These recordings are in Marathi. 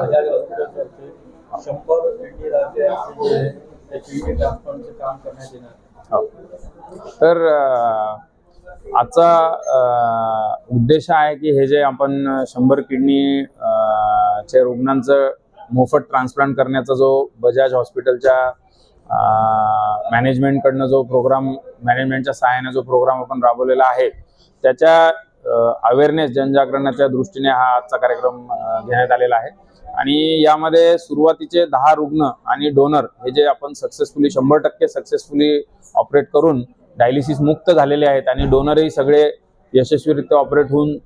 बजाज हॉस्पिटलतर्फे शंभर किडनी दात्यांचे किडनी काम करण्यात येणार हो. तर आजचा उद्देश आहे की हे जे आपण शंभर किडनी चे रुग्णांचं मोफत ट्रान्सप्लांट करण्याचा जो बजाज हॉस्पिटलच्या मॅनेजमेंटकडनं जो प्रोग्राम मॅनेजमेंटच्या सहाय्याने जो प्रोग्राम आपण राबवलेला आहे त्याच्या अवेअरनेस जनजागरणाच्या दृष्टीने हा आजचा कार्यक्रम घेण्यात आलेला आहे आणि यामध्ये सुरुवातीचे दहा रुग्ण आणि डोनर हे जे आपण सक्सेसफुली शंभर टक्के सक्सेसफुली ऑपरेट करून डायलिसिस मुक्त झालेले आहेत आणि डोनरही सगळे यशस्वीरित्या ऑपरेट होऊन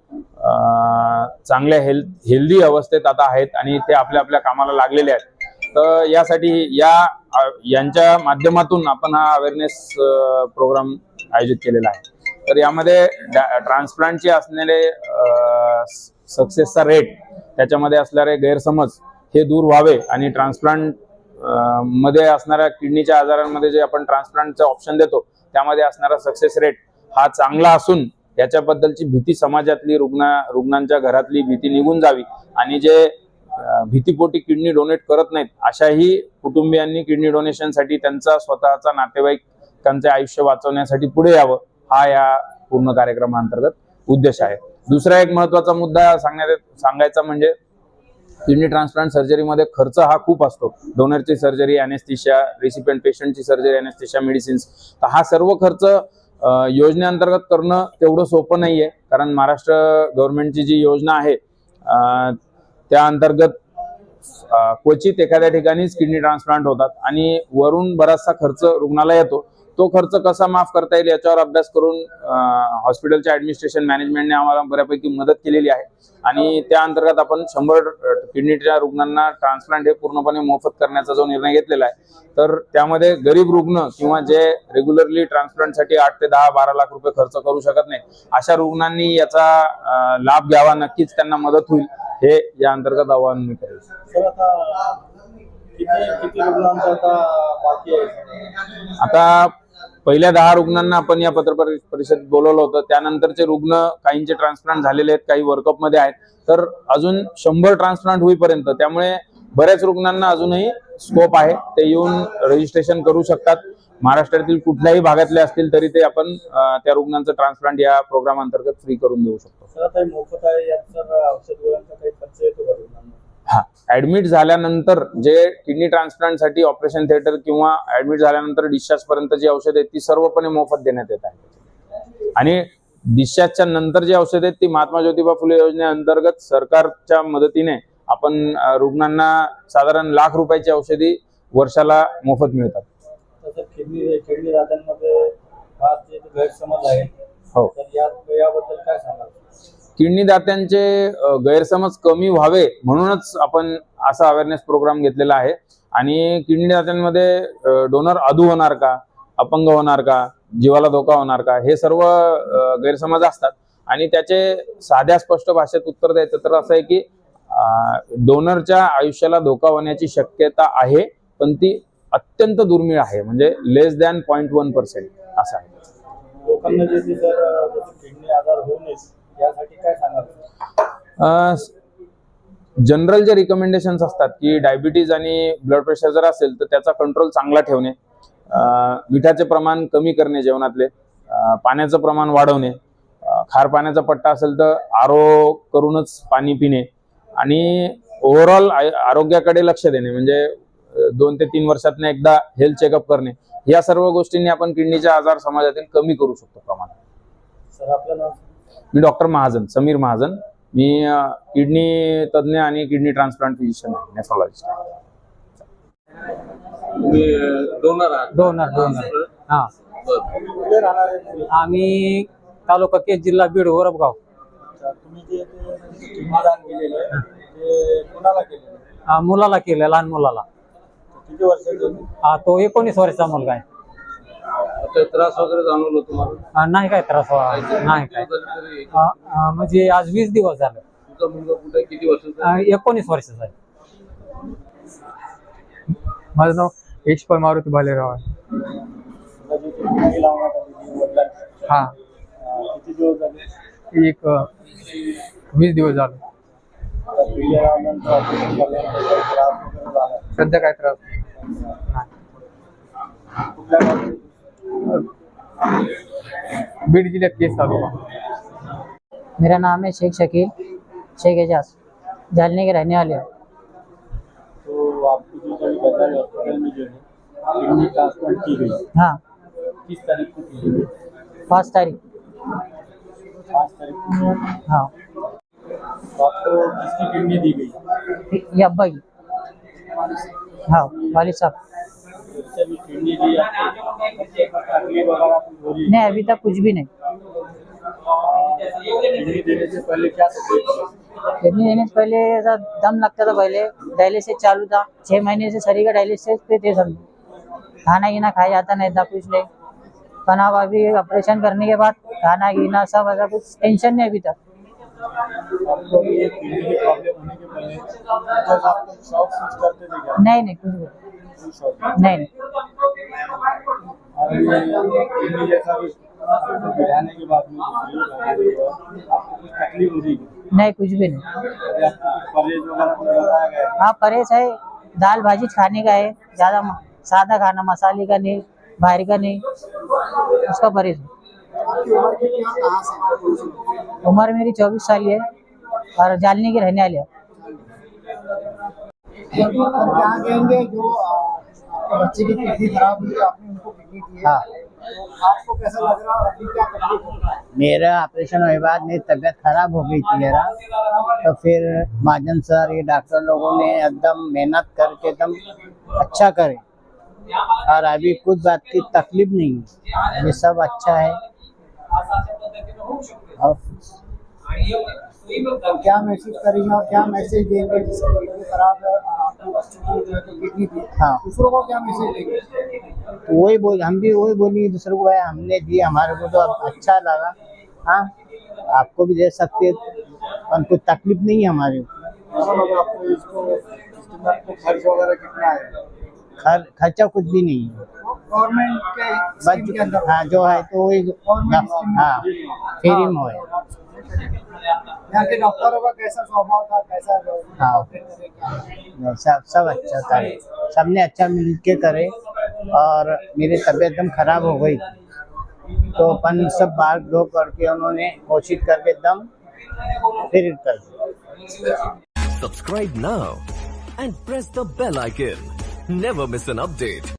चांगल्या हेल्थ हेल्दी अवस्थेत आता आहेत आणि ते आपल्या आपल्या कामाला लागलेले आहेत. तर यासाठी या यांच्या माध्यमातून आपण हा अवेअरनेस प्रोग्राम आयोजित केलेला आहे. तर यामध्ये ट्रान्सप्लांटचे असलेले सक्सेसचा रेट त्याच्यामध्ये असणारे गैरसमज हे दूर व्हावे आणि ट्रान्सप्लांटमध्ये असणाऱ्या किडनीच्या आजारांमध्ये जे आपण ट्रान्सप्लांटचं ऑप्शन देतो त्यामध्ये असणारा सक्सेस रेट हा चांगला असून याच्याबद्दलची भीती समाजातली रुग्ण रुग्णांच्या घरातली भीती निघून जावी आणि जे भीतीपोटी किडनी डोनेट करत नाहीत अशाही कुटुंबियांनी किडनी डोनेशनसाठी त्यांचा स्वतःचा नातेवाईक त्यांचे आयुष्य वाचवण्यासाठी पुढे यावं हा या पूर्ण कार्यक्रमाअंतर्गत उद्देश आहे. दुसरा एक महत्त्वाचा मुद्दा सांगण्यात सांगायचा म्हणजे किडनी ट्रान्सप्लांट सर्जरीमध्ये खर्च हा खूप असतो. डोनरची सर्जरी अनेस्थिशिया रेसिपेंट पेशंटची सर्जरी अनेस्थिशिया मेडिसिन्स तर हा सर्व खर्च योजनेअंतर्गत करणं तेवढं सोपं नाही आहे कारण महाराष्ट्र गव्हर्नमेंटची जी योजना आहे त्या अंतर्गत क्वचित एखाद्या ठिकाणीच किडनी ट्रान्सप्लांट होतात आणि वरून बराचसा खर्च रुग्णाला येतो. तो खर्च कसा माफ करता येईल याच्यावर अभ्यास करून हॉस्पिटलच्या ऍडमिनिस्ट्रेशन मॅनेजमेंटने आम्हाला बऱ्यापैकी मदत केलेली आहे. आणि त्या अंतर्गत आपण शंभर किडनीच्या रुग्णांना ट्रान्सप्लांट हे पूर्णपणे मोफत करण्याचा जो निर्णय घेतलेला आहे तर त्यामध्ये गरीब रुग्ण किंवा जे रेग्युलरली ट्रान्सप्लांटसाठी आठ ते दहा बारा लाख रुपये खर्च करू शकत नाही अशा रुग्णांनी याचा लाभ घ्यावा नक्कीच त्यांना मदत होईल हे या अंतर्गत आवाहन मी करेल. आता पहिल्या दहा रुग्णांना आपण या पत्र परिषदेत बोलवलं होतं. त्यानंतरचे रुग्ण काहींचे ट्रान्सप्लांट झालेले आहेत काही वर्कअपमध्ये आहेत. तर अजून शंभर ट्रान्सप्लांट होईपर्यंत त्यामुळे बऱ्याच रुग्णांना अजूनही स्कोप आहे. ते येऊन रजिस्ट्रेशन करू शकतात. महाराष्ट्रातील कुठल्याही भागातले असतील तरी ते आपण त्या रुग्णांचं ट्रान्सप्लांट या प्रोग्राम अंतर्गत फ्री करून देऊ शकतो. हे. ऍडमिट झाल्यानंतर जे किडनी ट्रान्सप्लांटसाठी ऑपरेशन थिएटर किंवा ऍडमिट झाल्यानंतर डिस्चार्ज पर्यंत जी औषध आहेत ती सर्वपणे मोफत देण्यात येत आहे आणि डिस्चार्जच्या नंतर जी औषध आहेत ती महात्मा ज्योतिबा फुले योजनेअंतर्गत सरकारच्या मदतीने आपण रुग्णांना साधारण लाख रुपयाची औषधी वर्षाला मोफत मिळतात. हा. किडनी दात्यांचे गैरसमज कमी व्हावे म्हणूनच आपण असा अवेअरनेस प्रोग्राम घेतलेला आहे. आणि किडनी दात्यांमध्ये डोनर अधू होणार का? अपंग होणार का? जीवाला धोका होणार का? हे सर्व गैरसमज असतात. आणि त्याचे साध्या स्पष्ट भाषेत उत्तर द्यायचं तर असं आहे की डोनरच्या आयुष्याला धोका होण्याची शक्यता आहे पण ती अत्यंत दुर्मिळ आहे. म्हणजे less than point one percent असं आहे. यासाठी काय सांगाल? जनरल जे रिकमेंडेशन्स असतात की डायबिटीज आणि ब्लड प्रेशर जर असेल तर त्याचा कंट्रोल चांगला ठेवणे मिठाचे प्रमाण कमी करणे जेवणातले पाण्याचं प्रमाण वाढवणे खार पाण्याचा पट्टा असेल तर आरो करूनच पाणी पिणे आणि ओव्हरऑल आरोग्याकडे लक्ष देणे म्हणजे दोन ते तीन वर्षातनं एकदा हेल्थ चेकअप करणे या सर्व गोष्टींनी आपण किडनीचे आजार समाजातील कमी करू शकतो प्रमाण सर आपलं नाव मी डॉक्टर महाजन समीर महाजन. मी किडनी तज्ज्ञ आणि किडनी ट्रान्सप्लांट फिजिशियन आहे नेफ्रोलॉजिस्ट डोनर डोनर डोनर हा? आम्ही तालुका केस जिल्हा बीड गोरबगाव मुलाला केलं लहान मुलाला. हा तो एकोणीस वर्षाचा मुलगा आहे. त्रास वगैरे जाणवलं तुम्हाला? हा, नाही काय त्रास व्हावा नाही काय. तरी म्हणजे आज वीस दिवस झाले. तुमचा मुलगा कुठे किती वर्षाचा हा, एकोणीस वर्षाचा आहे. माझं नाव यशपाल मारुती भालेराव आहे. हा. किती दिवस झाले एक अ, वीस दिवस झाले. सध्या काय त्रास? कुठल्या गावी? बीड जिल्ह्यात केस आहे. मेरा नाम है शेख शकील शेख एजाज जालने के रहने वाले हैं. तो आपको जो कभी हॉस्पिटल में जो है किडनी ट्रांसप्लांट की गई हाँ। किस तारीख को की गई पाँच तारीख। पाँच तारीख हाँ। तो आपको किसकी किडनी दी गई? ये अब्बा की हाँ वालिद साहब। किडनी दी आपको तकलीफ़ वगैरह कुछ हो रही है नहीं अभी तक कुछ भी नहीं। किडनी देने से पहले ऐसा दम लगता था पहले। डायलिसिस चालू था। छः महीने से शरीर का डायलिसिस पे थे समझो खाना गिना खाया जाता नहीं था कुछ नहीं। अब अभी ऑपरेशन करने के बाद खाना गिना सब ऐसा कुछ टेंशन नहीं अभी तक। नहीं नहीं कुछ नहीं नहीं। नहीं, कुछ भी नहीं। है? परहेज है। दाल भाजी खाने का है। ज़्यादा सादा खाना, मसाले का नहीं, बाहर का नहीं। उसका परहेज उम्र मेरी चौबीस साल है और जालने के रहने वाले हैं। आपके बच्चे की किडनी खराब हुई आपने उनको किडनी दी है? तो आपको कैसा लग रहा है? अभी क्या तकलीफ़ हो रहा है? मेरा ऑपरेशन होने बाद मेरी तबीयत खराब हो गई थी मेरा। तो फिर महाजन सर ये डॉक्टर लोगों ने एकदम मेहनत करके एकदम अच्छा करे। और अभी कुछ बात की तकलीफ़ नहीं है। ये सब अच्छा है। और क्या मैसेज करेंगे और क्या मैसेज देंगे जिसकी किडनी खराब है और आपने बच्चों को जो है तो किडनी हाँ। दूसरों को क्या मैसेज देंगे? वही बोल हम भी वही बोलेंगे दूसरे को भाई हमने दी हमारे को तो अच्छा लगा। हाँ आपको भी दे सकते हैं पर कुछ तकलीफ़ नहीं है हमारे खर्च वगैरह कितना है? खर, खर्चा कुछ भी नहीं है। गवर्नमेंट के हाँ जो है तो वही हाँ फ्री में है। यहाँ के डॉक्टरों का कैसा स्वभाव था कैसा हाँ। नहीं, सब सब अच्छा था सबने अच्छा मिल के करे और मेरी तबीयत एकदम खराब हो गई तो अपन सब बाहर दो करके उन्होंने कोशिश करके एकदम फिर कर दिया Subscribe now and press the bell icon. Never miss an update.